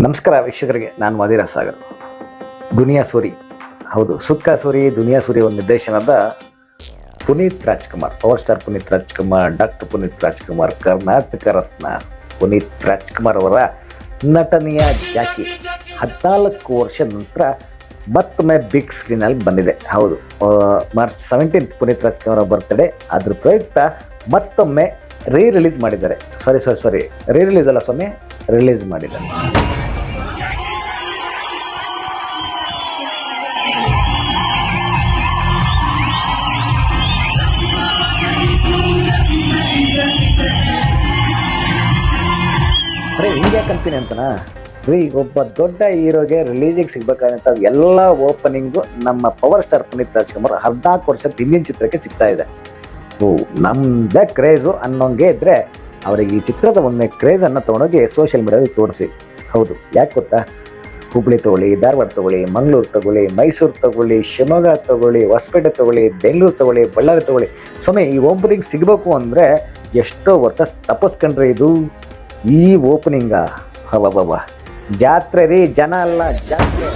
ನಮಸ್ಕಾರ ವೀಕ್ಷಕರಿಗೆ, ನಾನು ಮದಿರಾ ಸಾಗರ್. ದುನಿಯಾ ಸೂರಿ, ಹೌದು ಸುಕ್ಕ ಸೂರಿ, ದುನಿಯಾ ಸೂರಿ ಒಂದು ನಿರ್ದೇಶನದ Puneeth Rajkumar, power star Puneeth Rajkumar, doctor Puneeth Rajkumar, Karnataka Ratna Puneeth Rajkumar ಅವರ ನಟನೆಯ ಜಾಕಿ ಹದಿನಾಲ್ಕು ವರ್ಷ ನಂತರ ಮತ್ತೊಮ್ಮೆ ಬಿಗ್ ಸ್ಕ್ರೀನಲ್ಲಿ ಬಂದಿದೆ. ಹೌದು March seventeenth Puneeth Rajkumar birthday ಅದ್ರ ಪ್ರಯುಕ್ತ ಮತ್ತೊಮ್ಮೆ ರೀ ರಿಲೀಸ್ ಮಾಡಿದ್ದಾರೆ. ಸಾರಿ ಸಾರಿ ಸಾರಿ ರೀ ರಿಲೀಸ್ ಅಲ್ಲ ಸ್ವಾಮಿ ರಿಲೀಸ್ ಮಾಡಿದ್ದಾರೆ. ಹಿಂಗೆ ಕಂಪನಿ ಅಂತನಾ? ರೀ ಒಬ್ಬ ದೊಡ್ಡ ಹೀರೋಗೆ ರಿಲೀಸಿಗೆ ಸಿಗ್ಬೇಕಾದಂಥ ಎಲ್ಲ ಓಪನಿಂಗು ನಮ್ಮ ಪವರ್ ಸ್ಟಾರ್ ಪುನೀತ್ ರಾಜ್ಕುಮಾರ್ ಹದಿನಾಲ್ಕು ವರ್ಷದ ಹಿಂದಿನ ಚಿತ್ರಕ್ಕೆ ಸಿಗ್ತಾ ಇದೆ. ಓ ನಮ್ಮದೇ ಕ್ರೇಜು ಅನ್ನೋಂಗೆ ಇದ್ದರೆ ಅವರಿಗೆ ಈ ಚಿತ್ರದ ಒಮ್ಮೆ ಕ್ರೇಜನ್ನು ತೊಗೊಂಡೋಗಿ ಸೋಷಿಯಲ್ ಮೀಡಿಯಾದಲ್ಲಿ ತೋರಿಸಿ. ಹೌದು, ಯಾಕೆ ಗೊತ್ತಾ? ಹುಬ್ಳಿ ತಗೊಳ್ಳಿ, ಧಾರವಾಡ ತಗೊಳ್ಳಿ, ಮಂಗಳೂರು ತಗೊಳ್ಳಿ, ಮೈಸೂರು ತಗೊಳ್ಳಿ, ಶಿವಮೊಗ್ಗ ತಗೊಳ್ಳಿ, ಹೊಸಪೇಟೆ ತಗೊಳ್ಳಿ, ಬೆಂಗಳೂರು ತಗೊಳ್ಳಿ, ಬಳ್ಳಾರಿ ತಗೊಳ್ಳಿ. ಸ್ವಾಮಿ, ಈ ಓಪನಿಂಗ್ ಸಿಗಬೇಕು ಅಂದರೆ ಎಷ್ಟೋ ವರ್ಷ ತಪ್ಪಿಸ್ಕೊಂಡ್ರೆ ಇದು? ಈ ಓಪನಿಂಗ ಹವ ಜಾತ್ರೆ ರೀ, ಜನ ಅಲ್ಲ, ಜಾತ್ರೆ.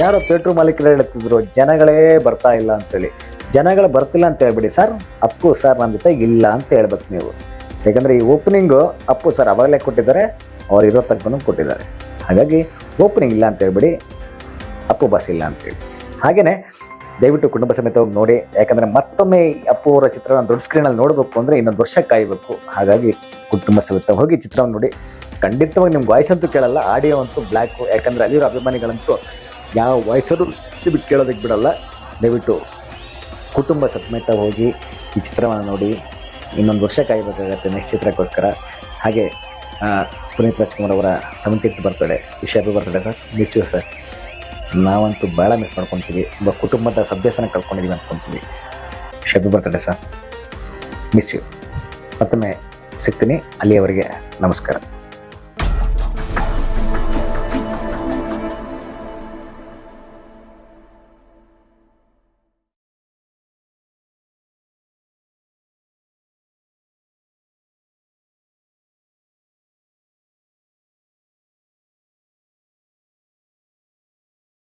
ಯಾರೋ ಪೆಟ್ರೋಲ್ ಮಾಲೀಕರು ಹೇಳ್ತಿದ್ರು ಜನಗಳೇ ಬರ್ತಾ ಇಲ್ಲ ಅಂತೇಳಿ. ಜನಗಳು ಬರ್ತಿಲ್ಲ ಅಂತ ಹೇಳ್ಬಿಡಿ, ಸರ್. ಅಪ್ಪು ಸರ್, ನನ್ನ ಜೊತೆ ಇಲ್ಲ ಅಂತ ಹೇಳ್ಬೇಕು ನೀವು. ಯಾಕಂದರೆ ಈ ಓಪನಿಂಗು ಅಪ್ಪು ಸರ್ ಅವಾಗಲೇ ಕೊಟ್ಟಿದ್ದಾರೆ, ಅವ್ರು ಇರೋ ತನಕನೂ ಕೊಟ್ಟಿದ್ದಾರೆ. ಹಾಗಾಗಿ ಓಪನಿಂಗ್ ಇಲ್ಲ ಅಂತ ಹೇಳ್ಬಿಡಿ, ಅಪ್ಪು ಬಸ್ ಇಲ್ಲ ಅಂತೇಳಿ ಹಾಗೆಯೇ ದಯವಿಟ್ಟು ಕುಟುಂಬ ಸಮೇತ ಹೋಗಿ ನೋಡಿ, ಯಾಕಂದರೆ ಮತ್ತೊಮ್ಮೆ ಅಪ್ಪು ಅವರ ಚಿತ್ರವನ್ನು ದೊಡ್ಡ ಸ್ಕ್ರೀನಲ್ಲಿ ನೋಡಬೇಕು ಅಂದರೆ ಇನ್ನೊಂದು ವರ್ಷ ಕಾಯಬೇಕು. ಹಾಗಾಗಿ ಕುಟುಂಬ ಸಮೇತ ಹೋಗಿ ಚಿತ್ರವನ್ನು ನೋಡಿ. ಖಂಡಿತವಾಗಿ ನಿಮ್ಗೆ ವಾಯ್ಸ್ ಅಂತೂ ಕೇಳಲ್ಲ ಆಡಿಯೋ ಅಂತೂ ಬ್ಲ್ಯಾಕು ಯಾಕಂದರೆ ಅಲ್ಲಿರೋ ಅಭಿಮಾನಿಗಳಂತೂ ಯಾವ ಬಿಟ್ಟು ಕೇಳೋದಕ್ಕೆ ಬಿಡಲ್ಲ. ದಯವಿಟ್ಟು ಕುಟುಂಬ ಸಮೇತ ಹೋಗಿ ಈ ಚಿತ್ರವನ್ನು ನೋಡಿ ಇನ್ನೊಂದು ವರ್ಷ ಕಾಯಬೇಕಾಗತ್ತೆ ನೆಕ್ಸ್ಟ್ ಚಿತ್ರಕ್ಕೋಸ್ಕರ. ಹಾಗೆ ಪುನೀತ್ ರಾಜ್ಕುಮಾರ್ ಅವರ ಸೆವೆಂಟೀನ್ತ್ ಬರ್ತಡೆ ವಿಷಯ birthday sir miss you sir. ನಾವಂತೂ ಭಾಳ ಮಿಸ್ ಮಾಡ್ಕೊತೀವಿ, ಒಬ್ಬ ಕುಟುಂಬದ ಸದಸ್ಯನ ಕಳ್ಕೊಂಡಿದ್ದೀವಿ ಅಂದ್ಕೊತೀವಿ. ಶಬ್ದ ಬರ್ತಡೇ ಸರ್. ಮಿಸ್ ಯು ಮತ್ತೊಮ್ಮೆ ಸಿಗ್ತೀನಿ, ಅಲ್ಲಿಯವರೆಗೆ ನಮಸ್ಕಾರ.